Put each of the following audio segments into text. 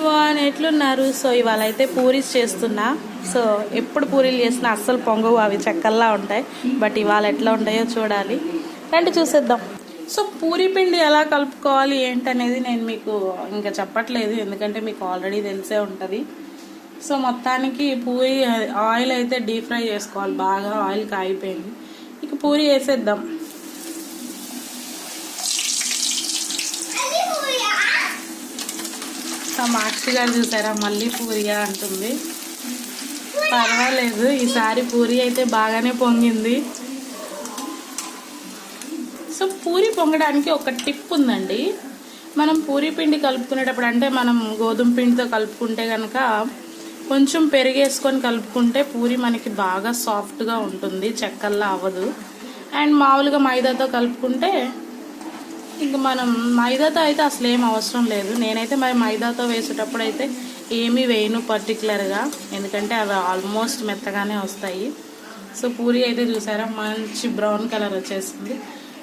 Ivan ఎట్లున్నారు? So ఇవాళ అయితే పూరీస్ చేస్తున్నా. సో ఎప్పుడు పూరీలు చేసినా అస్సలు పొంగవు అవి చెక్కల్లా ఉంటాయి. బట్ ఇవాళ ఎట్లా ఉంటాయో చూడాలి. రండి చూసేద్దాం. సో పూరి పిండి ఎలా కలుపుకోవాలి ఏంటనేది నేను మీకు ఇంకా చెప్పట్లేదు. ఎందుకంటే మీకు ఆల్రెడీ తెలిసే ఉంటుంది. సో మొత్తానికి పూరి ఆయిల్ అయితే డీప్ ఫ్రై చేసుకోవాలి. బాగా ఆయిల్ కాగిపోయింది. ఇక పూరి వేసేద్దాం. మా మాస్టర్ గారు చూసారా? మళ్ళీ పూరియా అంటుంది. పర్వాలేదు ఈసారి పూరి అయితే బాగానే పొంగింది. సో పూరి పొంగడానికి ఒక టిప్ ఉందండి. మనం పూరి పిండి కలుపుకునేటప్పుడు అంటే మనం గోధుమ పిండితో కలుపుకుంటే కనుక కొంచెం పెరిగేసుకొని కలుపుకుంటే పూరి మనకి బాగా సాఫ్ట్గా ఉంటుంది చెక్కల్లా అవ్వదు. అండ్ మామూలుగా మైదాతో కలుపుకుంటే ఇంక మనం మైదాతో అయితే అసలు ఏం అవసరం లేదు. నేనైతే మరి మైదాతో వేసేటప్పుడు అయితే ఏమీ వేయను పర్టికులర్గా ఎందుకంటే అవి ఆల్మోస్ట్ మెత్తగానే వస్తాయి. సో పూరి అయితే చూసారా మంచి బ్రౌన్ కలర్ వచ్చేసింది.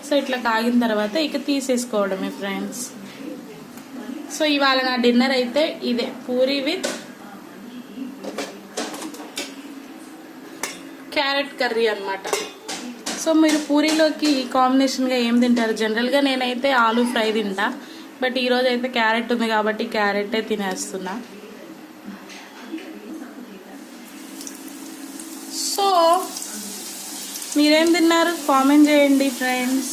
సో ఇట్లా కాగిన తర్వాత ఇక తీసేసుకోవడమే ఫ్రెండ్స్ సో ఇవాళ నా డిన్నర్ అయితే ఇదే పూరి విత్ క్యారెట్ కర్రీ అన్నమాట. సో మీరు పూరీలోకి కాంబినేషన్గా ఏం తింటారు? జనరల్గా నేనైతే ఆలూ ఫ్రై తింటా. బట్ ఈరోజు అయితే క్యారెట్ ఉంది కాబట్టి క్యారెటే తినేస్తున్నా. సో మీరేం తిన్నారు? కామెంట్ చేయండి ఫ్రెండ్స్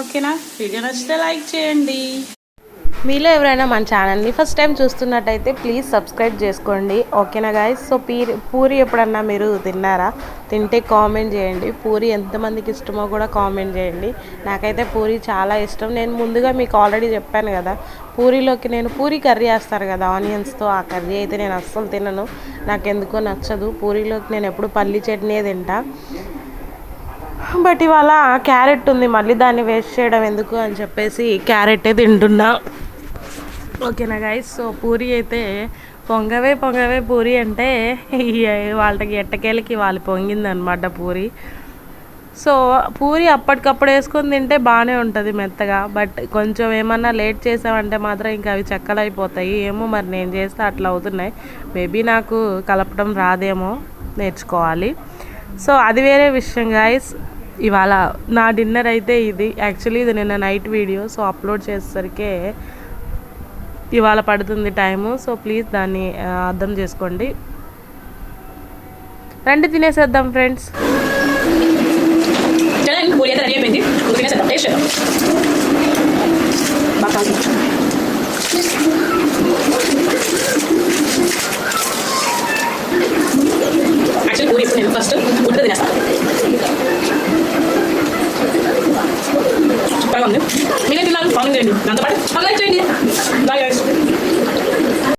ఓకేనా వీడియో నచ్చితే లైక్ చేయండి. మీలో ఎవరైనా మన ఛానల్ని ఫస్ట్ టైం చూస్తున్నట్టయితే ప్లీజ్ సబ్స్క్రైబ్ చేసుకోండి. ఓకేనా గాయస్ సో పీరి పూరి ఎప్పుడన్నా మీరు తిన్నారా? తింటే కామెంట్ చేయండి. పూరి ఎంతమందికి ఇష్టమో కూడా కామెంట్ చేయండి. నాకైతే పూరి చాలా ఇష్టం. నేను ముందుగా మీకు ఆల్రెడీ చెప్పాను కదా పూరిలోకి నేను పూరి కర్రీ వేస్తారు కదా ఆనియన్స్తో ఆ కర్రీ అయితే నేను అస్సలు తినను. నాకు ఎందుకో నచ్చదు. పూరిలోకి నేను ఎప్పుడు పల్లి చట్నీ తింటా. బట్ ఇవాళ క్యారెట్ ఉంది. మళ్ళీ దాన్ని వేస్ట్ చేయడం ఎందుకు అని చెప్పేసి క్యారెటే తింటున్నా. ఓకేనా గైస్ సో పూరి అయితే పొంగవే పొంగవే పూరి అంటే వాళ్ళకి ఎట్టకేలకి వాళ్ళు పొంగిందనమాట పూరి. సో పూరి అప్పటికప్పుడు వేసుకొని తింటే బాగానే ఉంటుంది మెత్తగా బట్ కొంచెం ఏమన్నా లేట్ చేసామంటే మాత్రం ఇంకా అవి చెక్కలైపోతాయి. అయిపోతాయి ఏమో మరి నేను చేస్తే అట్లా అవుతున్నాయి. మేబీ నాకు కలపడం రాదేమో నేర్చుకోవాలి. సో అది వేరే విషయం గాయస్ ఇవాళ నా డిన్నర్ అయితే ఇది. యాక్చువల్లీ ఇది నిన్న నైట్ వీడియో. సో అప్లోడ్ చేసేసరికి ఇవాళ పడుతుంది టైము సో ప్లీజ్ దాన్ని అర్థం చేసుకోండి. రండి తినేసేద్దాం ఫ్రెండ్స్. చూడండి పూరి ఇప్పుడు నేను ఫస్ట్ ఉడితే తినేస్తాను సూపర్గా ఉంది. మీరేం తిన్నారు కామెంట్ చేయండి దాంతో పాటు లైక్ చేయండి బాయ్ గైస్